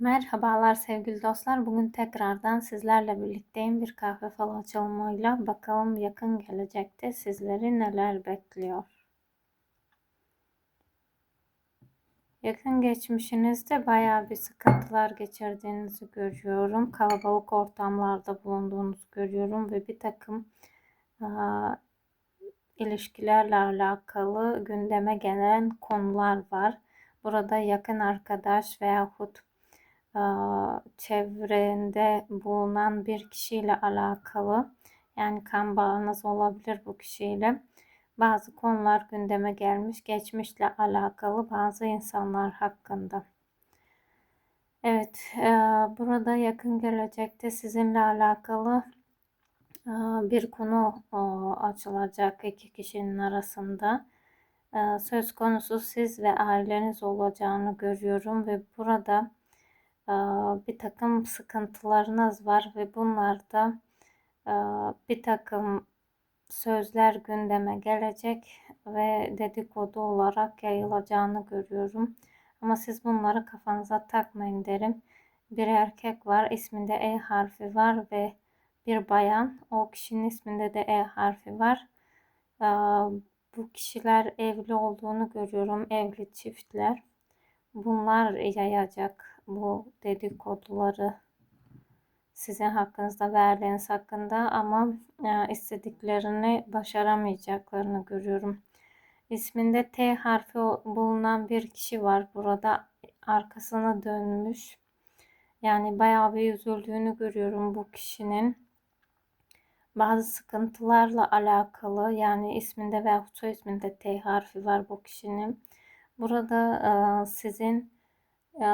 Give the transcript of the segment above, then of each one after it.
Merhabalar sevgili dostlar. Bugün tekrardan sizlerle birlikteyim. Bir kahve fal açılımıyla bakalım yakın gelecekte sizleri neler bekliyor. Yakın geçmişinizde bayağı bir sıkıntılar geçirdiğinizi görüyorum. Kalabalık ortamlarda bulunduğunuzu görüyorum ve bir takım aa, ilişkilerle alakalı gündeme gelen konular var. Burada yakın arkadaş veyahut çevrende bulunan bir kişiyle alakalı yani kan bağınız olabilir bu kişiyle. Bazı konular gündeme gelmiş, geçmişle alakalı bazı insanlar hakkında. Evet, burada yakın gelecekte sizinle alakalı bir konu açılacak iki kişinin arasında. Söz konusu siz ve aileniz olacağını görüyorum ve burada bir takım sıkıntılarınız var ve bunlarda bir takım sözler gündeme gelecek ve dedikodu olarak yayılacağını görüyorum. Ama siz bunları kafanıza takmayın derim. Bir erkek var, isminde E harfi var ve bir bayan. O kişinin isminde de E harfi var. Bu kişiler evli olduğunu görüyorum. Evli çiftler. Bunlar yayacak bu dedikoduları sizin hakkınızda verdiğiniz hakkında ama e, istediklerini başaramayacaklarını görüyorum. İsminde T harfi bulunan bir kişi var burada arkasına dönmüş. Yani bayağı bir üzüldüğünü görüyorum bu kişinin. Bazı sıkıntılarla alakalı yani isminde veya soy isminde T harfi var bu kişinin. Burada e, sizin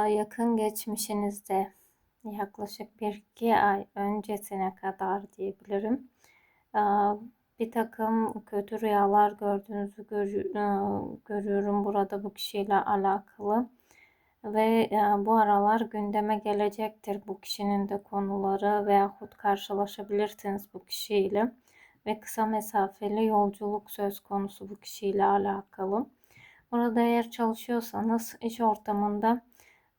yakın geçmişinizde yaklaşık bir iki ay öncesine kadar diyebilirim. Bir takım kötü rüyalar gördüğünüzü görüyorum burada bu kişiyle alakalı. Ve bu aralar gündeme gelecektir bu kişinin de konuları veyahut karşılaşabilirsiniz bu kişiyle. Ve kısa mesafeli yolculuk söz konusu bu kişiyle alakalı. Burada eğer çalışıyorsanız iş ortamında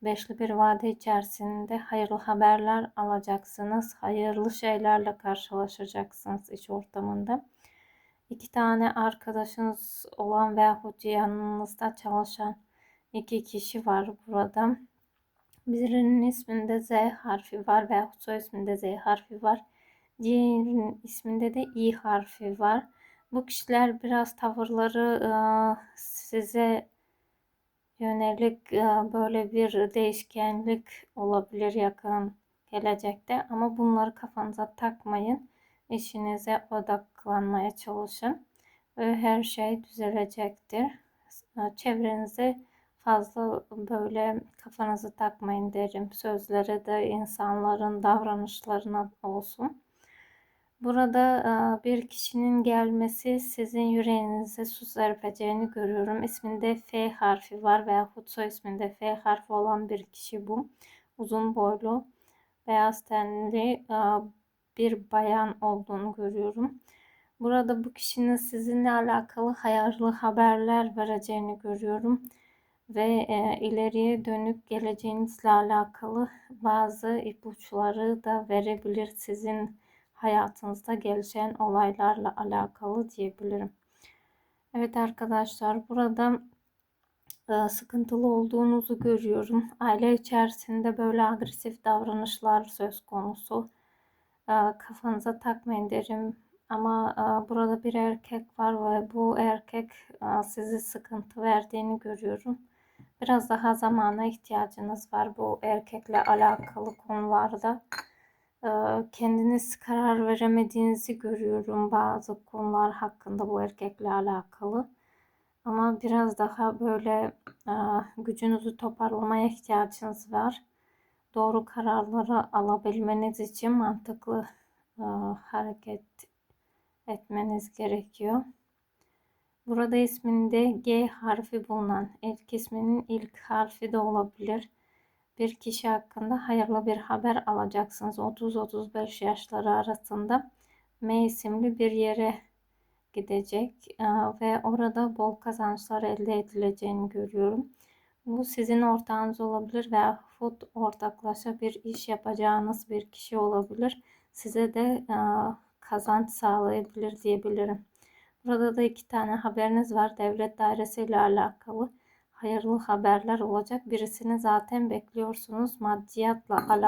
Beşli bir vade içerisinde hayırlı haberler alacaksınız. Hayırlı şeylerle karşılaşacaksınız iş ortamında. İki tane arkadaşınız olan veyahut yanınızda çalışan iki kişi var burada. Birinin isminde Z harfi var veyahut soy isminde Z harfi var. Diğerinin isminde de İ harfi var. Bu kişiler biraz tavırları size yönelik böyle bir değişkenlik olabilir yakın gelecekte ama bunları kafanıza takmayın. İşinize odaklanmaya çalışın ve her şey düzelecektir. Çevrenize fazla böyle kafanızı takmayın derim. Sözleri de insanların davranışlarına olsun. Burada bir kişinin gelmesi sizin yüreğinize su serpeceğini görüyorum. İsminde F harfi var veya soy isminde F harfi olan bir kişi bu. Uzun boylu, beyaz tenli bir bayan olduğunu görüyorum. Burada bu kişinin sizinle alakalı hayırlı haberler vereceğini görüyorum ve e, ileriye dönük geleceğinizle alakalı bazı ipuçları da verebilir sizin hayatınızda gelişen olaylarla alakalı diyebilirim. Evet arkadaşlar burada e, sıkıntılı olduğunuzu görüyorum. Aile içerisinde böyle agresif davranışlar söz konusu. E, kafanıza takmayın derim. Ama e, burada bir erkek var ve bu erkek sizi sıkıntı verdiğini görüyorum. Biraz daha zamana ihtiyacınız var bu erkekle alakalı konularda. Kendiniz karar veremediğinizi görüyorum bazı konular hakkında bu erkekle alakalı. Ama biraz daha böyle gücünüzü toparlamaya ihtiyacınız var. Doğru kararları alabilmeniz için mantıklı hareket etmeniz gerekiyor. Burada isminde G harfi bulunan ilk isminin ilk harfi de olabilir bir kişi hakkında hayırlı bir haber alacaksınız. 30-35 yaşları arasında M isimli bir yere gidecek ve orada bol kazançlar elde edileceğini görüyorum. Bu sizin ortağınız olabilir veya food ortaklaşa bir iş yapacağınız bir kişi olabilir. Size de e, kazanç sağlayabilir diyebilirim. Burada da iki tane haberiniz var. Devlet dairesiyle alakalı hayırlı haberler olacak. Birisini zaten bekliyorsunuz. Maddiyatla alakalı.